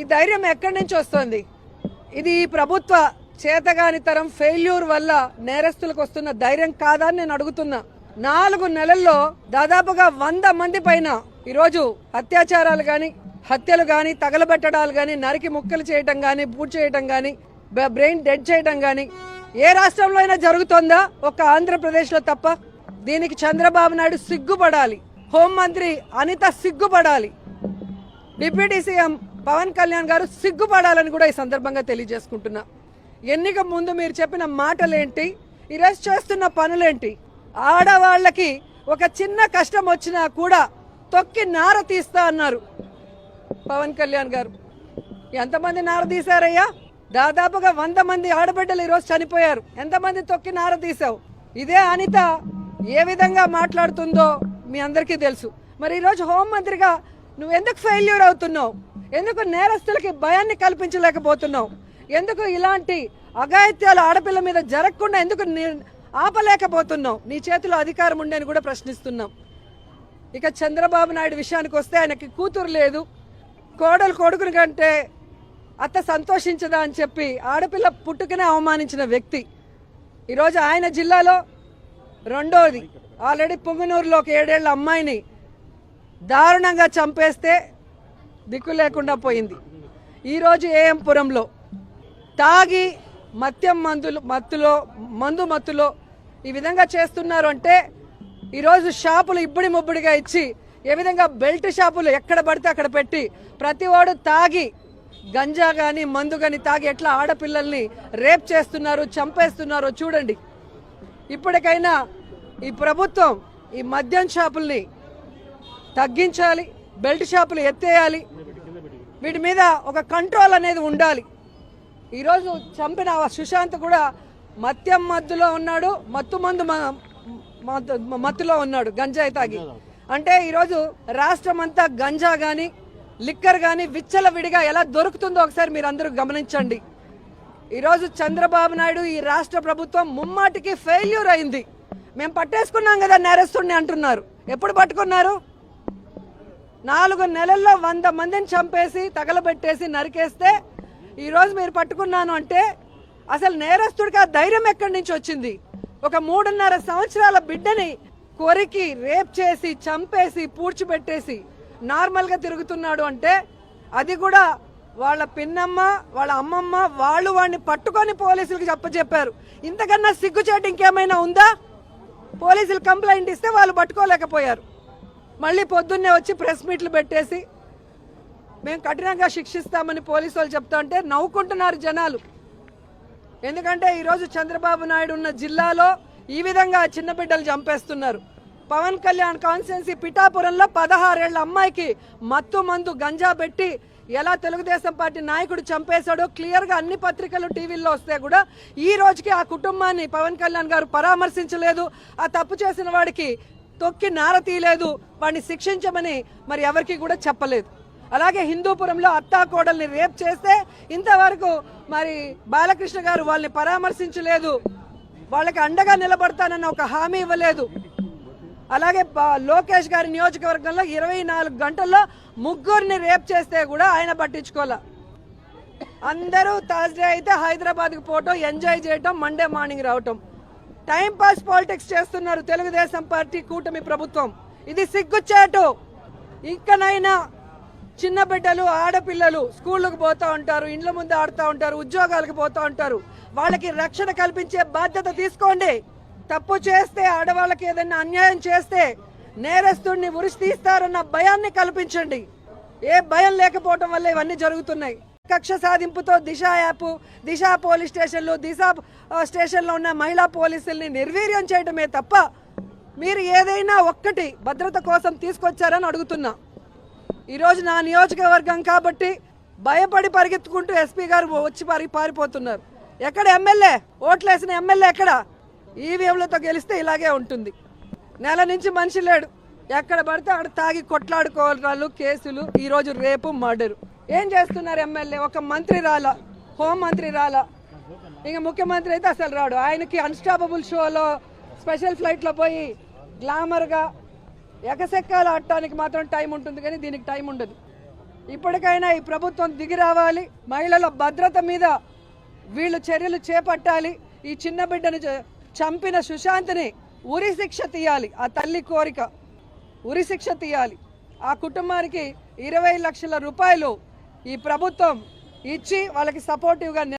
ఈ ధైర్యం ఎక్కడి నుంచి వస్తుంది? ఇది ఈ ప్రభుత్వ చేతగానితరం ఫెయిల్యూర్ వల్ల నేరస్తులకు వస్తున్న ధైర్యం కాదా అని నేను అడుగుతున్నా. నాలుగు నెలల్లో దాదాపుగా వంద మంది పైన ఈరోజు అత్యాచారాలు కానీ హత్యలు కానీ తగలబెట్టడాలు కానీ నరికి ముక్కలు చేయటం కానీ బూట్ చేయటం కానీ బ్రెయిన్ డెడ్ చేయటం కానీ ఏ రాష్ట్రంలో అయినా జరుగుతుందా? ఒక ఆంధ్రప్రదేశ్లో తప్ప. దీనికి చంద్రబాబు నాయుడు సిగ్గుపడాలి. హోంమంత్రి అనిత సిగ్గుపడాలి. డిప్యూటీ సీఎం పవన్ కళ్యాణ్ గారు సిగ్గుపడాలని కూడా ఈ సందర్భంగా తెలియజేసుకుంటున్నా. ఎన్నిక ముందు మీరు చెప్పిన మాటలేంటి? ఈరోజు చేస్తున్న పనులేంటి? ఆడవాళ్ళకి ఒక చిన్న కష్టం వచ్చినా కూడా తొక్కి నార తీస్తా అన్నారు పవన్ కళ్యాణ్ గారు. ఎంతమంది నార తీశారయ్యా? దాదాపుగా వంద మంది ఆడబిడ్డలు ఈరోజు చనిపోయారు. ఎంతమంది తొక్కి నార తీసావు ఇదే అనిత ఏ విధంగా మాట్లాడుతుందో మీ అందరికీ తెలుసు. మరి ఈరోజు హోంమంత్రిగా నువ్వు ఎందుకు ఫెయిల్యూర్ అవుతున్నావు? ఎందుకు నేరస్తులకి భయాన్ని కల్పించలేకపోతున్నావు? ఎందుకు ఇలాంటి అఘాయిత్యాలు ఆడపిల్ల మీద జరగకుండా ఎందుకు ఆపలేకపోతున్నావు? నీ చేతిలో అధికారం ఉండని కూడా ప్రశ్నిస్తున్నాం. ఇక చంద్రబాబు నాయుడు విషయానికి వస్తే ఆయనకి కూతురు లేదు. కోడలు కొడుకుని కంటే అత్త సంతోషించదా అని చెప్పి ఆడపిల్ల పుట్టుకనే అవమానించిన వ్యక్తి. ఈరోజు ఆయన జిల్లాలో రెండోది. ఆల్రెడీ పుంగనూరులో ఒక ఏడేళ్ళ అమ్మాయిని దారుణంగా చంపేస్తే దిక్కు లేకుండా పోయింది. ఈరోజు ఏఎంపురంలో తాగి మద్యం మందులు మత్తులో మందు మత్తులో ఈ విధంగా చేస్తున్నారు అంటే ఈరోజు షాపులు ఇబ్బడి ముబ్బడిగా ఇచ్చి ఏ విధంగా బెల్ట్ షాపులు ఎక్కడ పడితే అక్కడ పెట్టి ప్రతివాడు తాగి గంజా కానీ మందు కానీ తాగి ఎట్లా ఆడపిల్లల్ని రేప్ చేస్తున్నారు చంపేస్తున్నారో చూడండి. ఇప్పటికైనా ఈ ప్రభుత్వం ఈ మద్యం షాపుల్ని తగ్గించాలి బెల్ట్ షాపులు ఎత్తేయాలి వీటి మీద ఒక కంట్రోల్ అనేది ఉండాలి. ఈరోజు చంపిన ఆ సుశాంత్ కూడా మద్యం మత్తులో ఉన్నాడు మత్తు మందు మత్తులో ఉన్నాడు గంజాయి తాగి. అంటే ఈరోజు రాష్ట్రం అంతా గంజా కానీ లిక్కర్ కానీ విచ్చల విడిగా ఎలా దొరుకుతుందో ఒకసారి మీరు అందరూ గమనించండి. ఈరోజు చంద్రబాబు నాయుడు ఈ రాష్ట్ర ప్రభుత్వం ముమ్మాటికి ఫెయిల్యూర్ అయింది. మేము పట్టేసుకున్నాం కదా నేరస్తుడిని అంటున్నారు. ఎప్పుడు పట్టుకున్నారు? నాలుగు నెలల్లో వంద మందిని చంపేసి తగలబెట్టేసి నరికేస్తే ఈరోజు మీరు పట్టుకున్నాను అంటే అసలు నేరస్తుడికి ఆ ధైర్యం ఎక్కడి నుంచి వచ్చింది? ఒక మూడున్నర సంవత్సరాల బిడ్డని కొరికి రేప్ చేసి చంపేసి పూడ్చిపెట్టేసి నార్మల్గా తిరుగుతున్నాడు అంటే అది కూడా వాళ్ళ పిన్నమ్మ వాళ్ళ అమ్మమ్మ వాళ్ళు వాడిని పట్టుకొని పోలీసులకు చెప్పజెప్పారు. ఇంతకన్నా సిగ్గుచేటు ఇంకేమైనా ఉందా? పోలీసులు కంప్లైంట్ ఇస్తే వాళ్ళు పట్టుకోలేకపోయారు. మళ్ళీ పొద్దున్నే వచ్చి ప్రెస్ మీట్లు పెట్టేసి మేము కఠినంగా శిక్షిస్తామని పోలీసు వాళ్ళు చెప్తా నవ్వుకుంటున్నారు జనాలు. ఎందుకంటే ఈరోజు చంద్రబాబు నాయుడు ఉన్న జిల్లాలో ఈ విధంగా చిన్న బిడ్డలు చంపేస్తున్నారు. పవన్ కళ్యాణ్ కాన్స్టిట్యున్సీ పిఠాపురంలో పదహారేళ్ళ అమ్మాయికి మత్తు మందు గంజా పెట్టి ఎలా తెలుగుదేశం పార్టీ నాయకుడు చంపేశాడో క్లియర్గా అన్ని పత్రికలు టీవీల్లో వస్తే కూడా ఈ రోజుకి ఆ కుటుంబాన్ని పవన్ కళ్యాణ్ గారు పరామర్శించలేదు. ఆ తప్పు చేసిన వాడికి తొక్కి నార తీయలేదు. వాడిని శిక్షించమని మరి ఎవరికి కూడా చెప్పలేదు. అలాగే హిందూపురంలో అత్తా కోడల్ని రేప్ చేస్తే ఇంతవరకు మరి బాలకృష్ణ గారు వాళ్ళని పరామర్శించలేదు. వాళ్ళకి అండగా నిలబడతానన్న ఒక హామీ ఇవ్వలేదు. అలాగే లోకేష్ గారి నియోజకవర్గంలో ఇరవై నాలుగు గంటల్లో ముగ్గురిని రేప్ చేస్తే కూడా ఆయన పట్టించుకోలే. అందరూ థర్స్డే అయితే హైదరాబాద్కి పోవటం ఎంజాయ్ చేయటం మండే మార్నింగ్ రావటం. టైం పాస్ పాలిటిక్స్ చేస్తున్నారు తెలుగుదేశం పార్టీ కూటమి ప్రభుత్వం. ఇది సిగ్గుచేటు. ఇంకనైనా చిన్న బిడ్డలు ఆడపిల్లలు స్కూళ్ళకు పోతా ఉంటారు ఇండ్ల ముందు ఆడుతూ ఉంటారు ఉద్యోగాలకు పోతూ ఉంటారు. వాళ్ళకి రక్షణ కల్పించే బాధ్యత తీసుకోండి. తప్పు చేస్తే ఆడవాళ్ళకి ఏదైనా అన్యాయం చేస్తే నేరస్తుడిని ఉరిసి తీస్తారన్న భయాన్ని కల్పించండి. ఏ భయం లేకపోవటం వల్ల ఇవన్నీ జరుగుతున్నాయి. కక్ష సాధింపుతో దిశ యాప్ దిశ పోలీస్ స్టేషన్లు దిశ స్టేషన్లో ఉన్న మహిళా పోలీసుల్ని నిర్వీర్యం చేయడమే తప్ప మీరు ఏదైనా ఒక్కటి భద్రత కోసం తీసుకొచ్చారని అడుగుతున్నా. ఈరోజు నా నియోజకవర్గం కాబట్టి భయపడి పరిగెత్తుకుంటూ ఎస్పీ గారు వచ్చి పారి పారిపోతున్నారు. ఎక్కడ ఎమ్మెల్యే? ఓట్లేసిన ఎమ్మెల్యే ఎక్కడ? ఈవీఎంలతో గెలిస్తే ఇలాగే ఉంటుంది. నెల నుంచి మనిషి లేడు. ఎక్కడ పడితే అక్కడ తాగి కొట్లాడుకోవడాలు కేసులు ఈరోజు రేపు మర్డరు. ఏం చేస్తున్నారు ఎమ్మెల్యే? ఒక మంత్రి రాలా? హోం మంత్రి రాలా? ఇంకా ముఖ్యమంత్రి అయితే అసలు రాడు. ఆయనకి అన్స్టాపబుల్ షోలో స్పెషల్ ఫ్లైట్లో పోయి గ్లామర్గా ఎకసెక్కాలు ఆడటానికి మాత్రం టైం ఉంటుంది కానీ దీనికి టైం ఉండదు. ఇప్పటికైనా ఈ ప్రభుత్వం దిగి రావాలి. మహిళల భద్రత మీద వీళ్ళు చర్యలు చేపట్టాలి. ఈ చిన్న బిడ్డను చంపిన సుశాంత్ని ఉరి శిక్ష తీయాలి. ఆ తల్లి కోరిక ఉరి శిక్ష తీయాలి. ఆ కుటుంబానికి ఇరవై లక్షల రూపాయలు ఈ ప్రభుత్వం ఇచ్చి వాళ్ళకి సపోర్టివ్గా